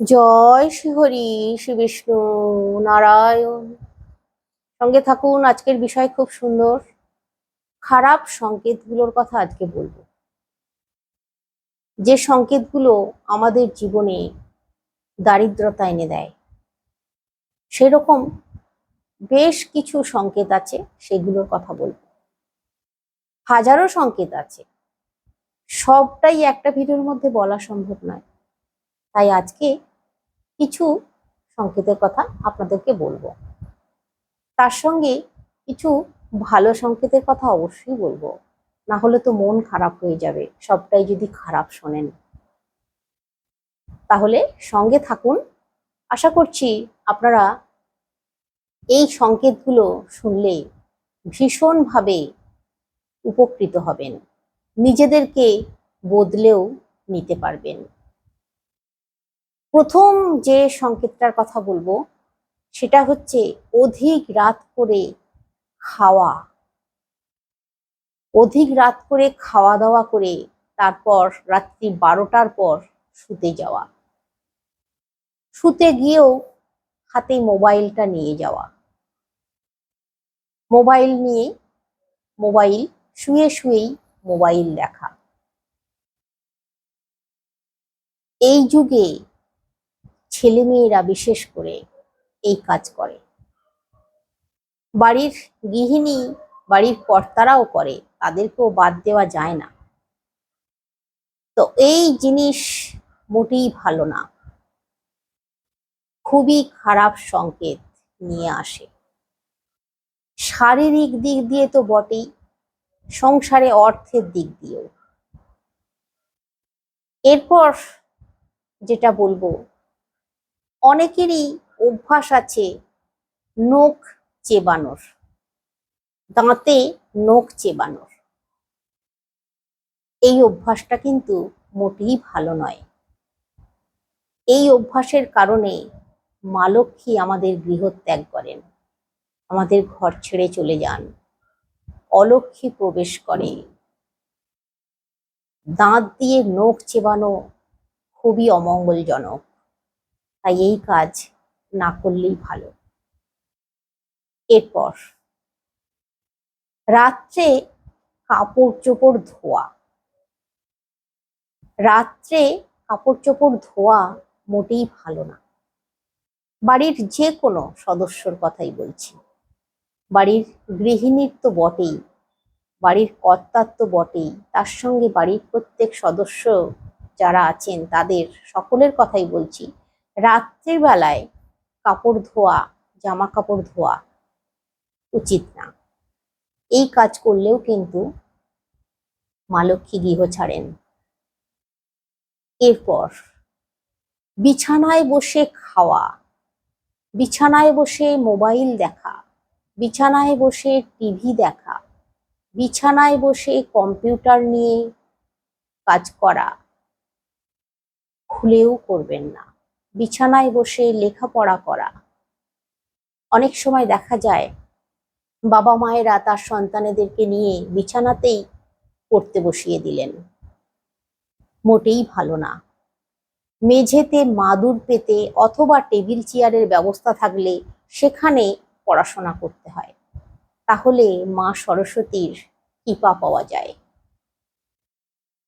জয় শ্রী হরি শ্রী বিষ্ণু নারায়ণ। সঙ্গে থাকুন, আজকের বিষয় খুব সুন্দর। খারাপ সংকেতগুলোর কথা আজকে বলব। যে সংকেতগুলো আমাদের জীবনে দারিদ্রতা এনে দেয়, সেরকম বেশ কিছু সংকেত আছে, সেগুলোর কথা বলব। হাজারো সংকেত আছে। সবটাই একটা ভিডিওর মধ্যে বলা সম্ভব নয়। তাই আজকে কিছু সংকেতের কথা আপনাদেরকে বলব। তার সঙ্গে কিছু ভালো সংকেতের কথা অবশ্যই বলব। না হলে তো মন খারাপ হয়ে যাবে, সবটাই যদি খারাপ শোনেন। তাহলে সঙ্গে থাকুন। আশা করছি আপনারা এই সংকেতগুলো শুনলে ভীষণভাবে উপকৃত হবেন। নিজেদেরকে বদলেও নিতে পারবেন। প্রথম যে সংকেতটার কথা বলব, সেটা হচ্ছে অধিক রাত করে খাওয়া। অধিক রাত করে খাওয়া দাওয়া করে তারপর রাত্রি বারোটার পর শুতে যাওয়া। শুতে গিয়েও হাতে মোবাইলটা নিয়ে যাওয়া। মোবাইল নিয়ে মোবাইল, শুয়ে শুয়েই মোবাইল দেখা। এই যুগে ছেলেমেয়েরা বিশেষ করে এই কাজ করে। বাড়ির গৃহিণী, বাড়ির কর্তারাও করে, তাদেরকেও বাদ দেওয়া যায় না। তো এই জিনিস মোটেই ভালো না। খুবই খারাপ সংকেত নিয়ে আসে। শারীরিক দিক দিয়ে তো বটেই, সংসারে অর্থের দিক দিয়েও। এরপর যেটা বলব অনেকেরই অভ্যাস আছে নখ চেবানোর। দাঁতে নখ চেবানোর। এই অভ্যাসটা কিন্তু মোটেই ভালো নয়। এই অভ্যাসের কারণে মা লক্ষ্মী আমাদের গৃহত্যাগ করেন। আমাদের ঘর ছেড়ে চলে যান। অলক্ষ্মী প্রবেশ করে। দাঁত দিয়ে নখ চেবানো খুবই অমঙ্গলজনক। তাই এই কাজ না করলেই ভালো। এরপর রাত্রে কাপড় চোপড় ধোয়া। রাত্রে কাপড় চোপড় ধোয়া মোটেই ভালো না। বাড়ির যে কোনো সদস্যর কথাই বলছি। বাড়ির গৃহিণীর তো বটেই, বাড়ির কর্তার তো বটেই, তার সঙ্গে বাড়ির প্রত্যেক সদস্য যারা আছেন তাদের সকলের কথাই বলছি। রাত্রির বেলায় কাপড় ধোয়া জামা কাপড় ধোয়া উচিত না। এই কাজ করলেও কিন্তু মা লক্ষ্মী গৃহ ছাড়েন। এরপর বিছানায় বসে খাওয়া, বিছানায় বসে মোবাইল দেখা, বিছানায় বসে টিভি দেখা, বিছানায় বসে কম্পিউটার নিয়ে কাজ করা খুলেও করবেন না। বিছানায় বসে লেখাপড়া করা। অনেক সময় দেখা যায়, বাবা মায়েরা তার সন্তানেদেরকে নিয়ে বিছানাতেই পড়তে বসিয়ে দিলেন। মোটেই ভালো না। মেঝেতে মাদুর পেতে অথবা টেবিল চেয়ারের ব্যবস্থা থাকলে সেখানে পড়াশোনা করতে হয়। তাহলে মা সরস্বতীর কৃপা পাওয়া যায়।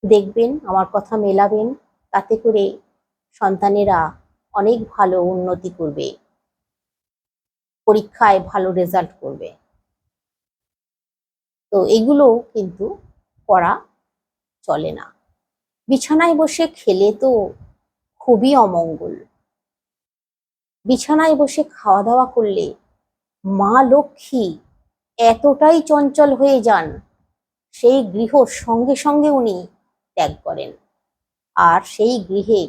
দেখবেন, আমার কথা মেলাবেন, তাতে করে সন্তানেরা অনেক ভালো উন্নতি করবে। পরীক্ষায় ভালো রেজাল্ট করবে। তো এগুলো কিন্তু করা চলে না। বিছানায় বসে খেলে তো খুবই অমঙ্গল। বিছানায় বসে খাওয়া দাওয়া করলে মা লক্ষ্মী এতটাই চঞ্চল হয়ে যান, সেই গৃহ সঙ্গে সঙ্গে উনি ত্যাগ করেন। আর সেই গৃহে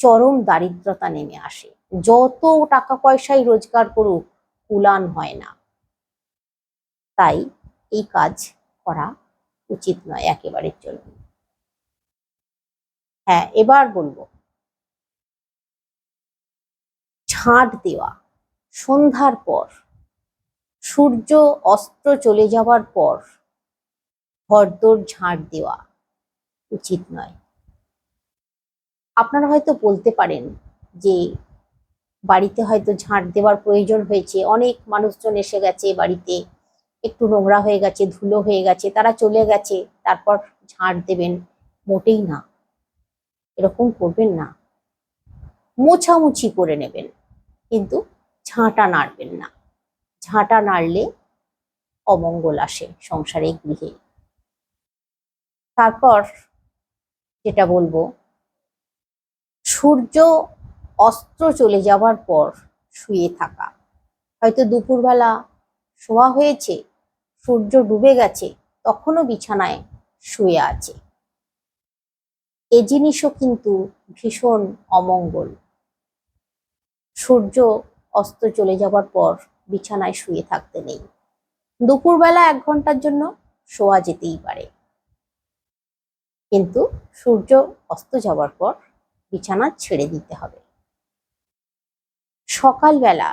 চরম দারিদ্রতা নেমে আসে। যত টাকা পয়সাই রোজগার করুক, কুলান হয় না। তাই এই কাজ করা উচিত নয় একেবারের জন্য হ্যাঁ এবার বলব। ঝাঁট দেওয়া। সন্ধ্যার পর। সূর্য অস্ত চলে যাওয়ার পর। ঘরদোর ঝাঁট দেওয়া উচিত নয়। আপনারা হয়তো বলতে পারেন যে বাড়িতে হয়তো ঝাঁট দেওয়ার প্রয়োজন হয়েছে। অনেক মানুষজন এসে গেছে বাড়িতে। একটু নোংরা হয়ে গেছে, ধুলো হয়ে গেছে, তারা চলে গেছে, তারপর ঝাঁট দেবেন। মোটেই না। এরকম করবেন না। মোছামুছি করে নেবেন। কিন্তু ঝাঁটা নাড়বেন না। ঝাঁটা নাড়লে অমঙ্গল আসে সংসারে গৃহে। তারপর যেটা বলব সূর্য অস্ত্র চলে যাওয়ার পর শুয়ে থাকা। হয়তো দুপুরবেলা শোয়া হয়েছে, সূর্য ডুবে গেছে, তখনও বিছানায় শুয়ে আছে। এ জিনিসও কিন্তু ভীষণ অমঙ্গল। সূর্য অস্ত চলে যাবার পর বিছানায় শুয়ে থাকতে নেই। দুপুরবেলা এক ঘণ্টার জন্য শোয়া যেতেই পারে। কিন্তু সূর্য অস্ত যাওয়ার পর বিছানা ছেড়ে দিতে হবে। সকালবেলা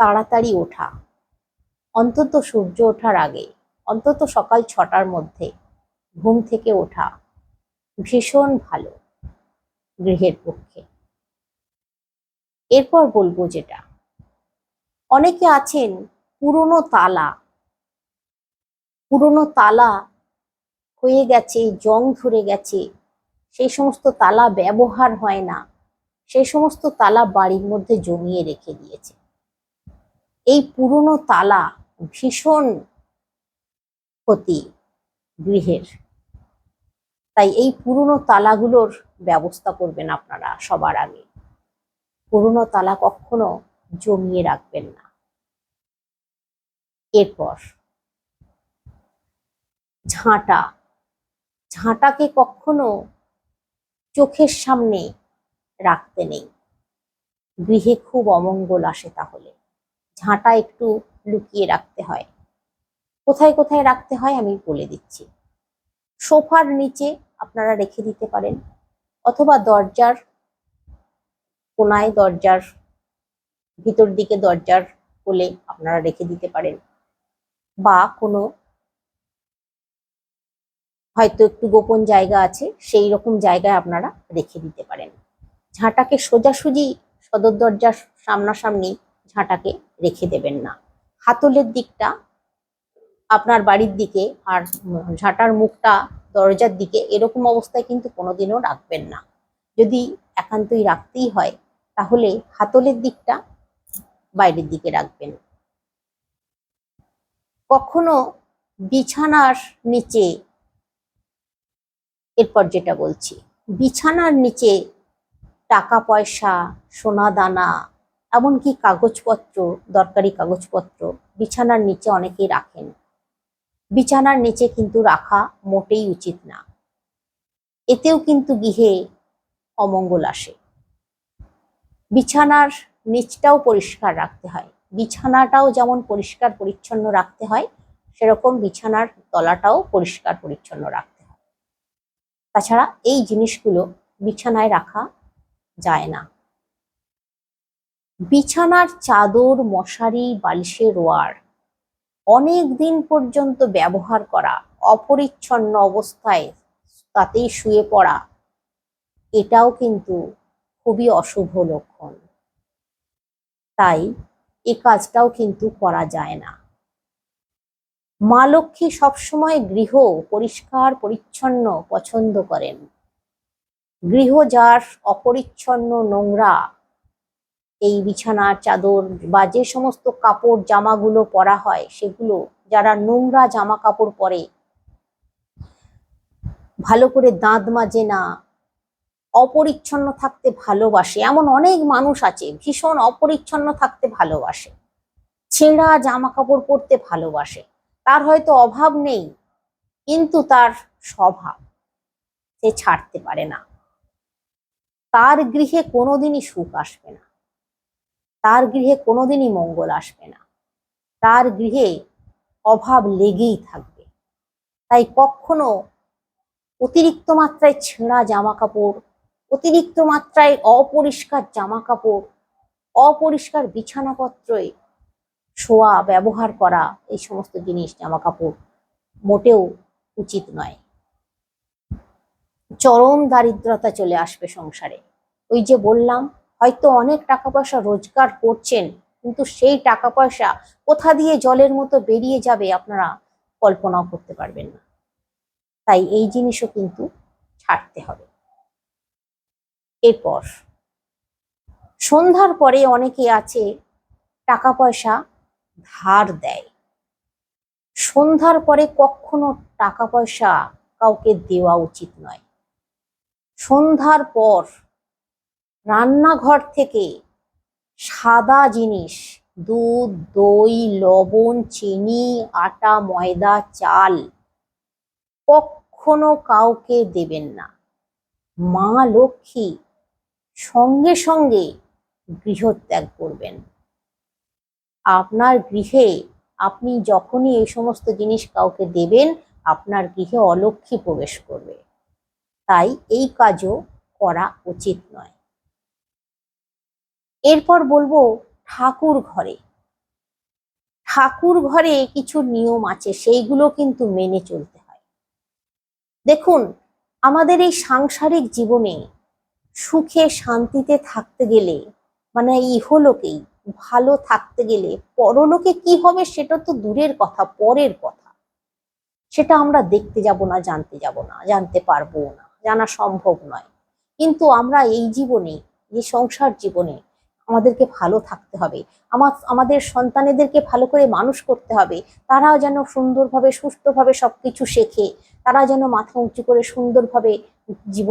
তাড়াতাড়ি ওঠা। অন্তত সূর্য ওঠার আগে, অন্তত সকাল ছটার মধ্যে ঘুম থেকে ওঠা ভীষণ ভালো গৃহের পক্ষে। এরপর বলব যেটা, অনেকে আছেন পুরনো তালা পুরনো তালা হয়ে গেছে, জং ধরে গেছে সেই সমস্ত তালা ব্যবহার হয় না। সেই সমস্ত তালা বাড়ির মধ্যে জমিয়ে রেখে দিয়েছে। এই পুরনো তালা ভীষণ ক্ষতি গৃহের। তাই এই পুরনো তালাগুলোর ব্যবস্থা করবেন আপনারা সবার আগে। পুরনো তালা কখনো জমিয়ে রাখবেন না। এরপর ঝাঁটা। ঝাঁটাকে কখনো চোখের সামনে রাখতে নেই। গৃহে খুব অমঙ্গল আসে তাহলে। ঝাঁটা একটু লুকিয়ে রাখতে হয়। কোথায় কোথায় রাখতে হয় আমি বলে দিচ্ছি। সোফার নিচে আপনারা রেখে দিতে পারেন অথবা দরজার কোনায় দরজার ভিতর দিকে দরজার কোলে আপনারা রেখে দিতে পারেন বা কোনো হয়তো একটু গোপন জায়গা আছে, সেই রকম জায়গায় আপনারা রেখে দিতে পারেন। ঝাঁটাকে সোজাসুজি সদর দরজার সামনাসামনি ঝাঁটাকে রেখে দেবেন না। হাতলের দিকটা আপনার বাড়ির দিকে আর ঝাঁটার মুখটা দরজার দিকে এরকম অবস্থায় কিন্তু কোনোদিনও রাখবেন না। যদি একান্তই রাখতেই হয়, তাহলে হাতলের দিকটা বাইরের দিকে রাখবেন। কখনো বিছানার নিচে এরপর যেটা বলছি, বিছানার নিচে টাকা পয়সা, সোনা দানা, এমনকি কাগজপত্র, দরকারি কাগজপত্র বিছানার নিচে অনেকেই রাখেন। বিছানার নিচে কিন্তু রাখা মোটেই উচিত না। এতেও কিন্তু গৃহে অমঙ্গল আসে। বিছানার নিচটাও পরিষ্কার রাখতে হয়। বিছানাটাও যেমন পরিষ্কার পরিচ্ছন্ন রাখতে হয়, সেরকম বিছানার তলাটাও পরিষ্কার পরিচ্ছন্ন রাখতে তাছাড়া এই জিনিসগুলো বিছানায় রাখা যায় না। বিছানার চাদর, মশারি বালিশের ওয়ার অনেক দিন পর্যন্ত ব্যবহার করা অপরিচ্ছন্ন অবস্থায় তাতেই শুয়ে পড়া, এটাও কিন্তু খুবই অশুভ লক্ষণ। তাই এ কাজটাও কিন্তু করা যায় না। মা লক্ষ্মী সবসময় গৃহ পরিষ্কার, পরিচ্ছন্ন পছন্দ করেন। গৃহ যার অপরিচ্ছন্ন নোংরা, এই বিছানার চাদর বা যে সমস্ত কাপড়, জামাগুলো পরা হয়, সেগুলো যারা নোংরা জামা কাপড় পরে, ভালো করে দাঁত মাজে না, অপরিচ্ছন্ন থাকতে ভালোবাসে। এমন অনেক মানুষ আছে, ভীষণ অপরিচ্ছন্ন থাকতে ভালোবাসে, ছেঁড়া জামা কাপড় পরতে ভালোবাসে। তার হয়তো অভাব নেই, কিন্তু তার স্বভাব সে ছাড়তে পারে না। তার গৃহে কোনোদিনই সুখ আসবে না। তার গৃহে কোনোদিনই মঙ্গল আসবে না। তার গৃহে অভাব লেগেই থাকবে। তাই কখনো অতিরিক্ত মাত্রায় ছেঁড়া জামা কাপড় অতিরিক্ত মাত্রায় অপরিষ্কার জামা কাপড় অপরিষ্কার বিছানাপত্রে শোয়া ব্যবহার করা এই সমস্ত জিনিস জামা কাপড় মোটেও উচিত নয়। চরম দারিদ্রতা চলে আসবে সংসারে। ওই যে বললাম, হয়তো অনেক টাকা পয়সা রোজগার করছেন, কিন্তু সেই টাকা পয়সা কোথা দিয়ে জলের মতো বেরিয়ে যাবে আপনারা কল্পনাও করতে পারবেন না। তাই এই জিনিসও কিন্তু ছাড়তে হবে। এরপর, সন্ধ্যার পরে অনেকে আছে টাকা পয়সা ধার দেয়। সন্ধ্যার পরে কখনো টাকা পয়সা কাউকে দেওয়া উচিত নয়। সন্ধ্যার পর রান্নাঘর থেকে সাদা জিনিস, দুধ, দই, লবণ, চিনি, আটা, ময়দা, চাল কখনো কাউকে দেবেন না। মা লক্ষ্মী সঙ্গে সঙ্গে গৃহত্যাগ করবেন। আপনার গৃহে আপনি যখনই এই সমস্ত জিনিস কাউকে দেবেন, আপনার গৃহে অলক্ষ্মী প্রবেশ করবে। তাই এই কাজও করা উচিত নয়। এরপর বলব ঠাকুর ঘরে। ঠাকুর ঘরে কিছু নিয়ম আছে, সেইগুলো কিন্তু মেনে চলতে হয়। দেখুন, আমাদের এই সাংসারিক জীবনে সুখে শান্তিতে থাকতে গেলে মানে ইহলোকেই ভালো থাকতে গেলে পরলোকে কি হবে সেটা তো দূরের কথা, পরের কথা। সেটা আমরা দেখতে যাব না, জানতে যাব না, জানতে পারব না, জানা সম্ভব নয়। কিন্তু আমরা এই জীবনে যে সংসার জীবনে আমাদেরকে ভালো থাকতে হবে। আমার, আমাদের সন্তানেদেরকে ভালো করে মানুষ করতে হবে। তারাও যেন সুন্দরভাবে, সুস্থভাবে সবকিছু শেখে। তারা যেন মাথা উঁচু করে সুন্দরভাবে জীবন